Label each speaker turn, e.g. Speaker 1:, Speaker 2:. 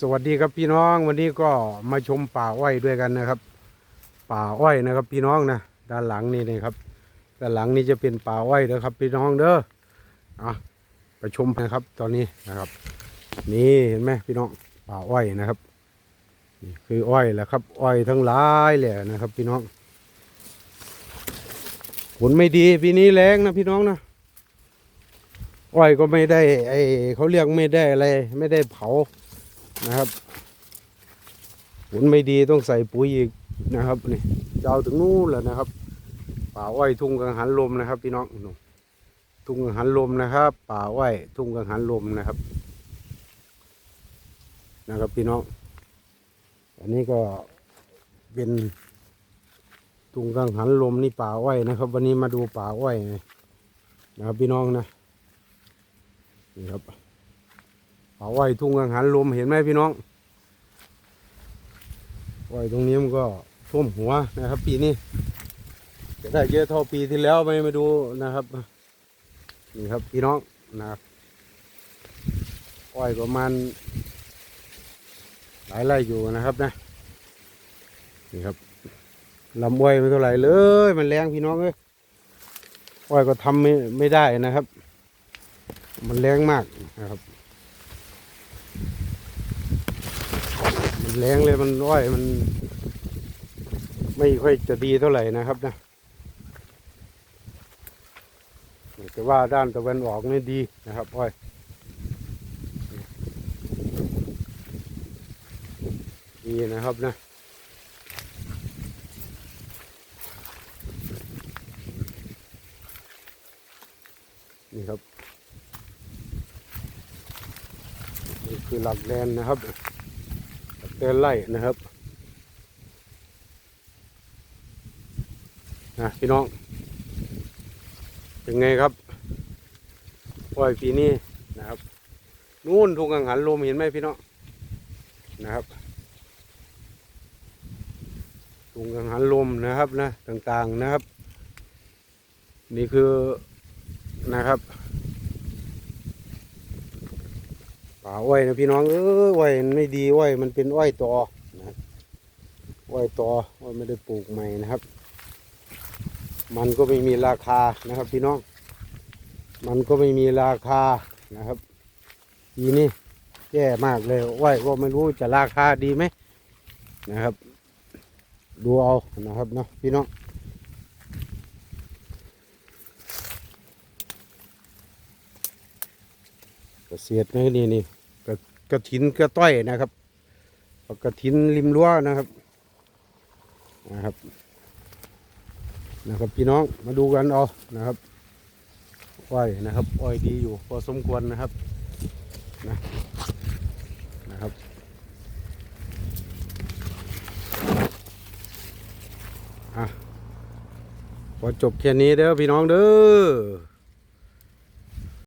Speaker 1: สวัสดีครับพี่น้องวันนี้ก็มาชมป่าอ้อยด้วยกันนะครับ ป่าอ้อยนะครับ พี่น้องนะด้านหลังนี่นะครับด้านหลังนี่จะเป็นป่าอ้อยนะครับ พี่น้องเด้ออะไปชมนะครับ ตอนนี้นะครับ นี่เห็นไหมพี่น้องป่าอ้อยนะครับนี่คืออ้อยแหละครับ อ้อยทั้งหลายเลยนะครับ พี่น้องผลไม่ดีปีนี้แรงนะพี่น้องนะอ้อยก็ไม่ได้ไอเขาเรียกไม่ได้อะไรไม่ได้เผา นะครับผลไม่ดีต้องใส่ปุ๋ยอีกนะครับนี่จะเอาถึงนู่นแหละนะครับป่าอ้อยทุ่งกังหันลมนะครับ พี่น้องทุ่งกังหันลมนะครับ ป่าอ้อยทุ่งกังหันลมนะครับ นะครับพี่น้องอันนี้ก็เป็นทุ่งกังหันลมนี่ป่าอ้อยนะครับ วันนี้มาดูป่าอ้อยนะครับพี่น้องนะนี่ครับ ป่าอ้อยทุ่งกังหันลมเห็นไหมพี่น้องอ้อยตรงนี้มันก็ท่วมหัวนะครับ ปีนี้จะได้เยอะเท่าปีที่แล้วไหมมาดูนะครับนี่ครับพี่น้องนะครับอ้อยประมาณหลายไร่อยู่นะครับนะนี่ครับลำอ้อยไม่เท่าไหร่เลยมันแรงพี่น้องเอ้ยอ้อยก็ทำไม่ไม่ได้นะครับ มันแรงมากนะครับ มัน แรงเลยมันร้อยมัน ไม่ค่อยจะดีเท่าไหร่นะครับนะแต่ว่าด้านตะวันออกนี่ดีนะครับอ้อยดีนะครับนะนี่ครับนี่คือหลักแดนนะครับ เดินไล่นะครับนะพี่น้องเป็นไงครับอ้อยปีนี้นะครับ นู่นทุ่งกังหันลมเห็นไหมพี่น้องนะครับทุ่งกังหันลมนะครับนะต่างๆนะครับ นี่คือนะครับ ป่าอ้อยนะพี่น้องเอออ้อยไม่ดีอ้อยมันเป็นอ้อยตอนะครับอ้อยตออ้อยไม่ได้ปลูกใหม่นะครับ มันก็ไม่มีราคานะครับพี่น้อง มันก็ไม่มีราคานะครับปีนี้แย่มากเลยอ้อยก็ไม่รู้จะราคาดีไหมนะครับ ดูเอานะครับเนาะพี่น้อง กระเสียดนี่นี่นี่กระกระถินกระต้อยนะครับกระถินริมรั้วนะครับนะครับ นะครับพี่น้องมาดูกันเอานะครับอ้อยนะครับอ้อยดีอยู่พอสมควรนะครับนะนะครับอะพอจบแค่นี้เด้อพี่น้องเด้อ